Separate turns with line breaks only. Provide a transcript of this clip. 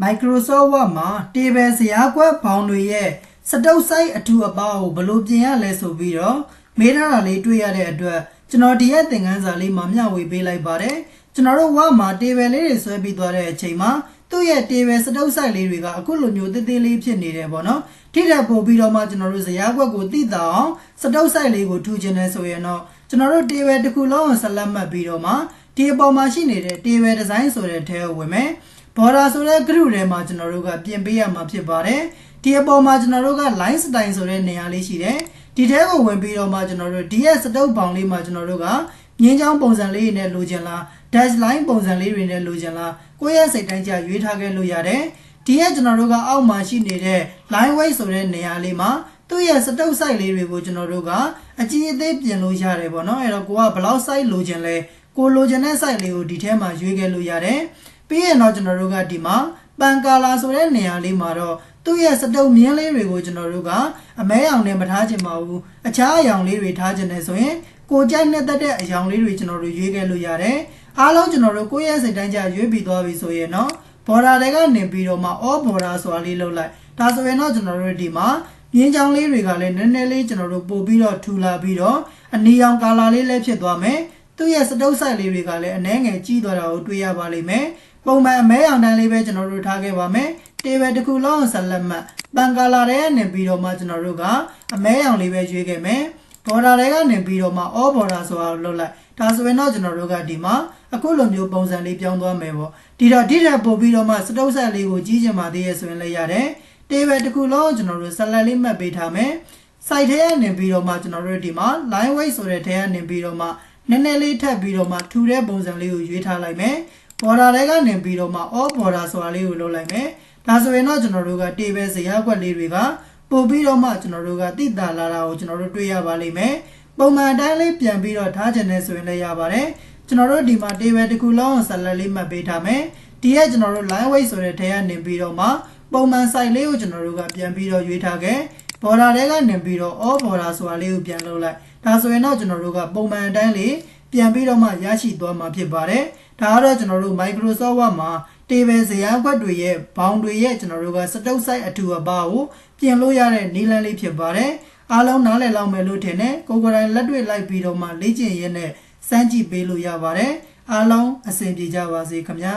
Microsoft Word မှာ table ဇယားကွက်ဘောင်တွေရဲ့စတုပ် site အထူအပါကိုဘယ်လိုပြင်ရလဲဆိုပြီးတော့မေးထားတာလေးတွေ့ရတဲ့အတွက်ကျွန်တော်ဒီရဲ့သင်ခန်းစာလေးမှာမျှဝေပေးလိုက်ပါတယ်ကျွန်တော်တို့ Word မှာ table လေးတွေဆွဲပြီးသွားတဲ့အချိန်မှာသူ့ရဲ့ table စတုပ် site လေးတွေကအခုလိုမျိုးသေးသေးလေးဖြစ်နေတယ်ပေါ့နော်ထိတဲ့ပို့ပြီးတော့မှကျွန်တော်တို့ဇယားကွက်ကိုသိတာအောင်စတုပ် site လေးကိုထူခြင်းနဲ့ဆိုရင်တော့ကျွန်တော်တို့ table တစ်ခုလုံးကိုဆက်လက်မှတ်ပြီးတော့မှဒီအပေါ်မှာရှိနေတဲ့ table design ဆိုတဲ့ထဲကိုဝင်မယ် border ဆိုတဲ့ group ထဲမှာကျွန်တော်တို့ကပြင်ပေးရမှာဖြစ်ပါတယ်ဒီအပေါ်မှာကျွန်တော်တို့က line style ဆိုတဲ့နေရာလေးရှိတယ်ဒီထဲကိုဝင်ပြီးတော့မှကျွန်တော်တို့ဒီရဲ့စတုပ်ပေါင်လေးမှာကျွန်တော်တို့ကငင်းချောင်းပုံစံလေးတွေနဲ့လိုချင်လား dash line ပုံစံလေးတွေနဲ့လိုချင်လားကိုယ့်ရဲ့စိတ်တိုင်းကြရွေးထားခဲ့လို့ရတယ်ဒီရဲ့ကျွန်တော်တို့ကအောက်မှာရှိနေတဲ့ line weight ဆိုတဲ့နေရာလေးမှာသူ့ရဲ့စတုပ် site လေးတွေကိုကျွန်တော်တို့ကအကြီးအသေးပြင်လို့ရတယ်ပေါ့နော်အဲ့တော့ကိုကဘယ်လောက် site လိုချင်လဲကိုလိုချင်တဲ့ site လေးကိုဒီထဲမှာရွေးခဲ့လို့ရတယ် ပြီးရင်တော့ကျွန်တော်တို့ကဒီမှာပန်ကာလာဆိုတဲ့နေရာလေးမှာတော့သူ့ရဲ့စတုပ်မြင်းလေးတွေကိုကျွန်တော်တို့ကအမဲအောင်နဲ့မထားချင်ပါဘူးအခြားအယောင်လေးတွေထားချင်တယ်ဆိုရင်ကိုကြိုက်နဲ့တက်တဲ့အယောင်လေးတွေကျွန်တော်တို့ရွေးခဲ့လို့ရတယ်အားလုံးကျွန်တော်တို့ကိုယ့်ရဲ့စိတ်တိုင်းကြရွေးပြီးသွားပြီဆိုရင်တော့ border တွေကနေပြီးတော့မှ all border ဆိုတာလေးလုပ်လိုက်ဒါဆိုရင်တော့ကျွန်တော်တို့ဒီမှာမြင်းချောင်းလေးတွေကလည်းနည်းနည်းလေးကျွန်တော်တို့ပို့ပြီးတော့ထူလာပြီးတော့အနီရောင်ကာလာလေးလည်းဖြစ်သွားမယ် သူ့ရဲ့စတုပ်ဆိုင်လေးတွေကလည်းအနှဲငယ်ကြီးသွားတာကိုတွေ့ရပါလိမ့်မယ်ပုံမှန်အမဲအောင်တန်းလေးပဲကျွန်တော်တို့ထားခဲ့ပါမယ်တေဘယ်တစ်ခုလုံးဆက်လက်မှတ်ပန်ကာလာတွေကနေပြီးတော့မှကျွန်တော်တို့ကအမဲအောင်လေးပဲရွေးခဲ့မယ်ဘော်ဒါတွေကနေပြီးတော့မှ all border ဆိုတာကိုလုပ်လိုက်ဒါဆိုရင်တော့ကျွန်တော်တို့ကဒီမှာအခုလိုမျိုးပုံစံလေးပြောင်းသွားမယ်ပေါ့ဒီတော့ဒီထက်ပို့ပြီးတော့မှစတုပ်ဆက်လေးကိုကြီးချင်ပါသေးရဲ့ဆိုရင်လည်းရတယ်တေဘယ်တစ်ခုလုံးကျွန်တော်တို့ဆက်လက်လေးမှတ်ပေးထားမယ် site ထဲကနေပြီးတော့မှကျွန်တော်တို့ဒီမှာ line weight ဆိုတဲ့ထဲကနေပြီးတော့မှ နည်းနည်းလေးထပ်ပြီးတော့မှထူတဲ့ပုံစံလေးကိုရွေးထားလိုက်မယ် border တွေကနေပြီးတော့မှ all border ဆိုတာလေးကိုလုပ်လိုက်မယ်ဒါဆိုရင်တော့ကျွန်တော်တို့က table ဇယားကွက်လေးတွေကပို့ပြီးတော့မှကျွန်တော်တို့ကတိတာလာတာကိုကျွန်တော်တို့တွေ့ရပါလိမ့်မယ်ပုံမှန်အတိုင်းလေးပြန်ပြီးတော့ထားခြင်းနဲ့ဆိုရင်လည်းရပါတယ်ကျွန်တော်တို့ဒီမှာ table တစ်ခုလုံးဆက်လက်လေးမှတ်ပေးထားမယ်ဒီရဲ့ကျွန်တော်တို့ line weight ဆိုတဲ့ထဲကနေပြီးတော့မှပုံမှန် site လေးကိုကျွန်တော်တို့ကပြန်ပြီးတော့ရွေးထားခဲ့ border တွေကနေပြီးတော့ all border ဆိုတာလေးကိုပြန်လုပ်လိုက် ဒါဆိုရင်တော့ကျွန်တော်တို့ကပုံမှန်အတိုင်းလေးပြန်ပြီးတော့မှရရှိသွားမှာဖြစ်ပါတယ်ဒါကတော့ကျွန်တော်တို့ Microsoft Word မှာ table ဇယားခွက်တွေရဲ့ဘောင်တွေရဲ့ကျွန်တော်တို့ကစတုပ် site အထူအပါကိုပြင်လို့ရတဲ့နည်းလမ်းလေးဖြစ်ပါတယ်အားလုံးနားလည်လောက်မယ်လို့ထင်တယ်ကိုကိုယ်တိုင်လက်တွေ့လိုက်ပြီးတော့မှလေ့ကျင့်ရင်းနဲ့စမ်းကြည့်ပေးလို့ရပါတယ်အားလုံးအဆင်ပြေကြပါစေခင်ဗျာ